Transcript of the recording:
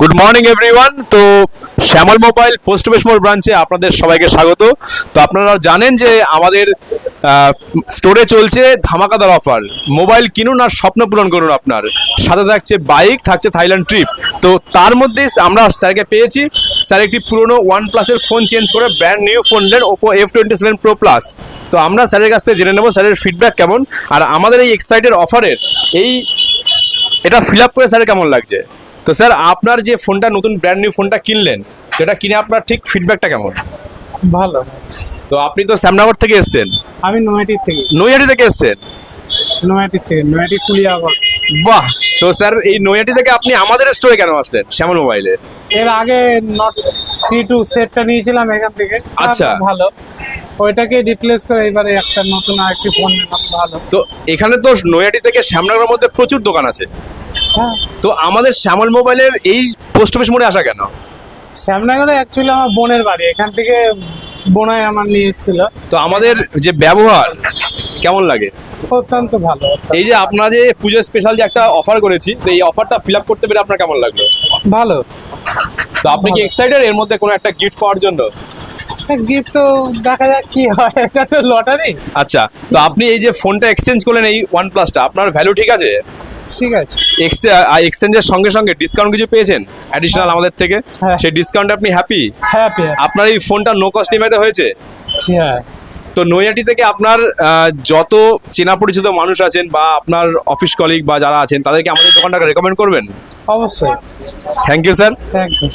Good morning everyone তো শ্যামল mobile, post office মোড় ব্রাঞ্চে আপনাদের সবাইকে স্বাগত। তো আপনারা জানেন যে আমাদের স্টোরে চলছে ধামাকাদার অফার মোবাইল কিনুন আর স্বপ্ন পূরণ করুন আপনার। সাথে থাকছে বাইক থাকছে থাইল্যান্ড ট্রিপ তো তার মধ্যে আমরা স্যারকে পেয়েছি। স্যার একটি পুরনো ওয়ান প্লাসের ফোন চেঞ্জ করে ব্র্যান্ড নিউ ফোন নেন Oppo F twenty seven pro plus তো আমরা স্যারের কাছ থেকে জেনে নেব স্যারের ফিডব্যাক কেমন। আর আমাদের এই এক্সাইটেড অফারের এই, এটা ফিল আপ করে স্যার কেমন লাগছে। তো স্যার আপনার যে ফোনটা নতুন ব্র্যান্ড নিউ ফোনটা কিনলেন সেটা কিনে আপনার ঠিক ফিডব্যাকটা কেমন? ভালো। তো আপনি তো শ্যামনগর থেকে এসেছেন। আমি নয়াটির থেকে। নৈহাটি থেকে এসেছেন? নয়াটির থেকে নয়াটি কুলিয়াগড়। বাহ! তো স্যার এই নৈহাটি থেকে আপনি আমাদের স্টোরে কেন আসলেন শ্যামল মোবাইলে এর আগে নট থ্রি টু সেটটা নিয়েছিলাম এখান থেকে। আচ্ছা। ভালো। ওইটাকে রিপ্লেস করে এবারে একটা নতুন আরেকটি ফোন ভালো। তো এখানে তো নৈহাটি থেকে শ্যামনগরের মধ্যে প্রচুর দোকান আছে। তো আমাদের শ্যামল মোবাইলের এই পোস্ট অফিস মোড়ে আসা কেন? শ্যামনগরে অ্যাকচুয়ালি আমার বোনের বাড়ি এখান থেকে বোনাই আমার নিয়ে এসেছিল। তো আমাদের যে ব্যবহার কেমন লাগে? অত্যন্ত ভালো। এই যে আপনারা যে পুজো স্পেশাল যে একটা অফার করেছি তো এই অফারটা ফিল আপ করতে পেরে আপনার কেমন লাগল? ভালো। তো আপনি কি এক্সাইটেড এর মধ্যে কোনো একটা গিফট পাওয়ার জন্য? গিফট তো দেখা যাক কি হয় এটা তো লটারি। আচ্ছা তো আপনি এই যে ফোনটা এক্সচেঞ্জ করলেন এই ওয়ান প্লাসটা আপনার ভ্যালু ঠিক আছে? ঠিক আছে। এক্সচেঞ্জের সঙ্গে সঙ্গে ডিসকাউন্ট কিছু পেয়েছেন? অ্যাডিশনাল আমাদের থেকে? হ্যাঁ। সেই ডিসকাউন্টে আপনি হ্যাপি হ্যাপি আপনার এই ফোনটা নো কস্ট ইএমআইতে হয়েছে? হ্যাঁ। তো নৈহাটি থেকে আপনার যত চেনা পরিচিত মানুষ আছেন বা আপনার অফিস কলিগ বা যারা আছেন তাদেরকে আমাদের দোকানটাকে রেকমেন্ড করবেন? অবশ্যই। Thank you sir thank you